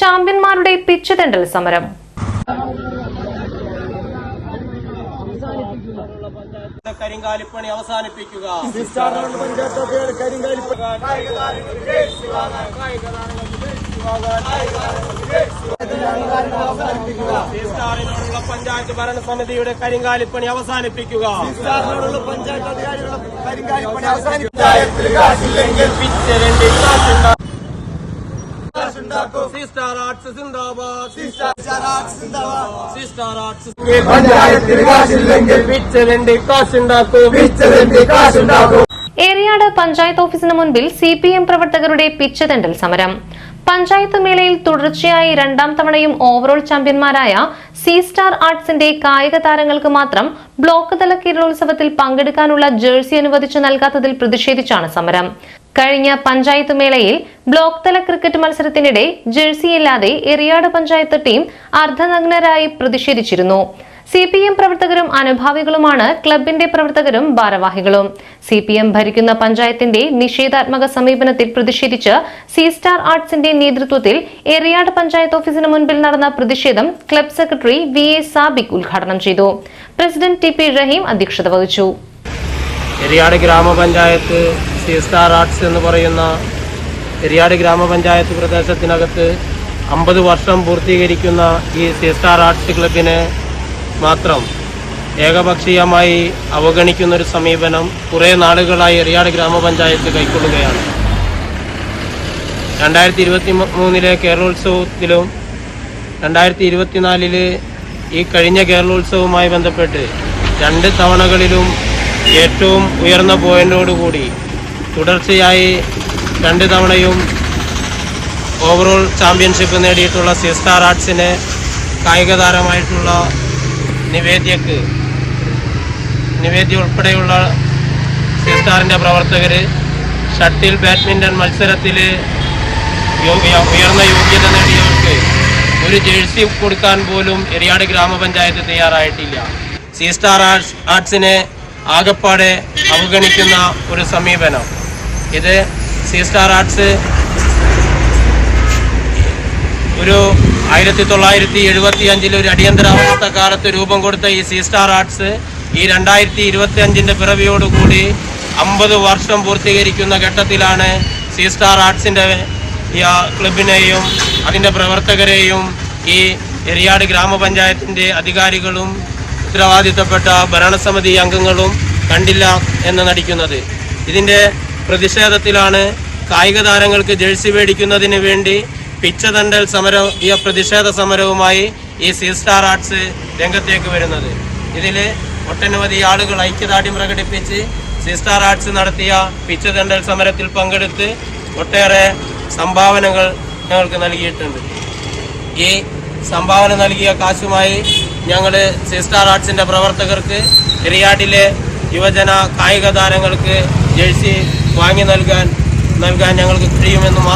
ചാമ്പ്യന്മാരുടെ pitch തെണ്ടൽ സമരം. കരിങ്കാലിപ്പണി അവസാനിപ്പിക്കുക. പഞ്ചായത്ത് ഭരണസമിതിയുടെ കരിങ്കാലിപ്പണി അവസാനിപ്പിക്കുക. പഞ്ചായത്ത് അധികാരികളുടെ കരിങ്കാലിപ്പണി രണ്ട് കാശുണ്ടാക്കും. സി സ്റ്റാർ ആർട്സ് സിന്ദാബാദ് സി സ്റ്റാർ ആർട്സ് പഞ്ചായത്തിന് കാശില്ലെങ്കിൽ പിച്ച് രണ്ട് കാശുണ്ടാക്കും. കാശുണ്ടാക്കും. ഏറിയാട് പഞ്ചായത്ത് ഓഫീസിന് മുൻപിൽ സി പി എം പ്രവർത്തകരുടെ പിച്ച് തെണ്ടൽ സമരം. പഞ്ചായത്ത് മേളയിൽ തുടർച്ചയായി രണ്ടാം തവണയും ഓവറോൾ ചാമ്പ്യന്മാരായ സി സ്റ്റാർ ആർട്സിന്റെ കായിക താരങ്ങൾക്ക് മാത്രം ബ്ലോക്ക് തല കേരളോത്സവത്തിൽ പങ്കെടുക്കാനുള്ള ജേഴ്സി അനുവദിച്ചു നൽകാത്തതിൽ പ്രതിഷേധിച്ചാണ് സമരം. കഴിഞ്ഞ പഞ്ചായത്ത് മേളയിൽ ബ്ലോക്ക് തല ക്രിക്കറ്റ് മത്സരത്തിനിടെ ജേഴ്സിയില്ലാതെ എറിയാട് പഞ്ചായത്ത് ടീം അർദ്ധനഗ്നരായി പ്രതിഷേധിച്ചിരുന്നു. സി പി എം പ്രവർത്തകരും അനുഭാവികളുമാണ് ക്ലബിന്റെ പ്രവർത്തകരും ഭാരവാഹികളും. സി പി എം ഭരിക്കുന്ന പഞ്ചായത്തിന്റെ നിഷേധാത്മക സമീപനത്തിൽ പ്രതിഷേധിച്ച് സി സ്റ്റാർ ആർട്സിന്റെ നേതൃത്വത്തിൽ എറിയാട് പഞ്ചായത്ത് ഓഫീസിന് മുൻപിൽ നടന്ന പ്രതിഷേധം club secretary V A Sabik ഉദ്ഘാടനം ചെയ്തു. പ്രസിഡന്റ് ടി പി റഹീം അധ്യക്ഷത വഹിച്ചു. എറിയാട് ഗ്രാമപഞ്ചായത്ത് സി എസ് ആർ ആർട്സ് എന്ന് പറയുന്ന എരിയാട് ഗ്രാമപഞ്ചായത്ത് പ്രദേശത്തിനകത്ത് അമ്പത് വർഷം പൂർത്തീകരിക്കുന്ന ഈ സി എസ് ആർ ആർട്സ് ക്ലബിനെ മാത്രം ഏകപക്ഷീയമായി അവഗണിക്കുന്നൊരു സമീപനം കുറേ നാളുകളായി എറിയാട് ഗ്രാമപഞ്ചായത്ത് കൈക്കൊള്ളുകയാണ്. രണ്ടായിരത്തി ഇരുപത്തി മൂന്നിലെ കേരളോത്സവത്തിലും രണ്ടായിരത്തി ഇരുപത്തിനാലിൽ ഈ കഴിഞ്ഞ കേരളോത്സവവുമായി ബന്ധപ്പെട്ട് രണ്ട് തവണകളിലും ഏറ്റവും ഉയർന്ന പോയിന്റോടുകൂടി തുടർച്ചയായി രണ്ട് തവണയും ഓവറോൾ ചാമ്പ്യൻഷിപ്പ് നേടിയിട്ടുള്ള സി സ്റ്റാർ ആർട്സിനെ കായിക താരമായിട്ടുള്ള നിവേദ്യക്ക് നിവേദ്യ ഉൾപ്പെടെയുള്ള സി സ്റ്റാറിന്റെ പ്രവർത്തകർ ഷട്ടിൽ ബാഡ്മിന്റൺ മത്സരത്തിൽ ഉയർന്ന യോഗ്യത നേടിയവർക്ക് ഒരു ജേഴ്സി കൊടുക്കാൻ പോലും എരിയാട് ഗ്രാമപഞ്ചായത്ത് തയ്യാറായിട്ടില്ല. സി സ്റ്റാർ ആർട്സ് ആർട്സിനെ ആകപ്പാടെ അവഗണിക്കുന്ന ഒരു സമീപനം. ഇത് സി സ്റ്റാർ ആർട്സ് ഒരു ആയിരത്തി തൊള്ളായിരത്തി എഴുപത്തി അഞ്ചിൽ ഒരു അടിയന്തരാവസ്ഥ കാലത്ത് രൂപം കൊടുത്ത ഈ സി സ്റ്റാർ ആർട്സ് ഈ രണ്ടായിരത്തി ഇരുപത്തി അഞ്ചിന്റെ പിറവിയോടുകൂടി അമ്പത് വർഷം പൂർത്തീകരിക്കുന്ന ഘട്ടത്തിലാണ് സി സ്റ്റാർ ആർട്സിന്റെ ക്ലബിനെയും അതിന്റെ പ്രവർത്തകരെയും ഈ എരിയാട് ഗ്രാമപഞ്ചായത്തിന്റെ അധികാരികളും ഉത്തരവാദിത്തപ്പെട്ട ഭരണസമിതി അംഗങ്ങളും കണ്ടില്ല എന്ന് നടിക്കുന്നത്. ഇതിന്റെ പ്രതിഷേധത്തിലാണ് കായിക താരങ്ങൾക്ക് ജേഴ്സി മേടിക്കുന്നതിന് വേണ്ടി പിച്ചതണ്ടൽ സമരം ഈ പ്രതിഷേധ സമരവുമായി ഈ സി സ്റ്റാർ ആർട്സ് രംഗത്തേക്ക് വരുന്നത്. ഇതിൽ ഒട്ടനവധി ആളുകൾ ഐക്യദാർഢ്യം പ്രകടിപ്പിച്ച് സി സ്റ്റാർ ആർട്സ് നടത്തിയ പിച്ചതണ്ടൽ സമരത്തിൽ പങ്കെടുത്ത് ഒട്ടേറെ സംഭാവനകൾ ഞങ്ങൾക്ക് നൽകിയിട്ടുണ്ട്. ഈ സംഭാവന നൽകിയ കാശുമായി ഞങ്ങൾ സി സ്റ്റാർ ആർട്സിന്റെ പ്രവർത്തകർക്ക് എറിയാട്ടിലെ യുവജന കായിക താരങ്ങൾക്ക് ജേഴ്സി വാങ്ങി നൽകാൻ നൽകാൻ ഞങ്ങൾക്ക് കഴിയുമെന്ന് മാത്രം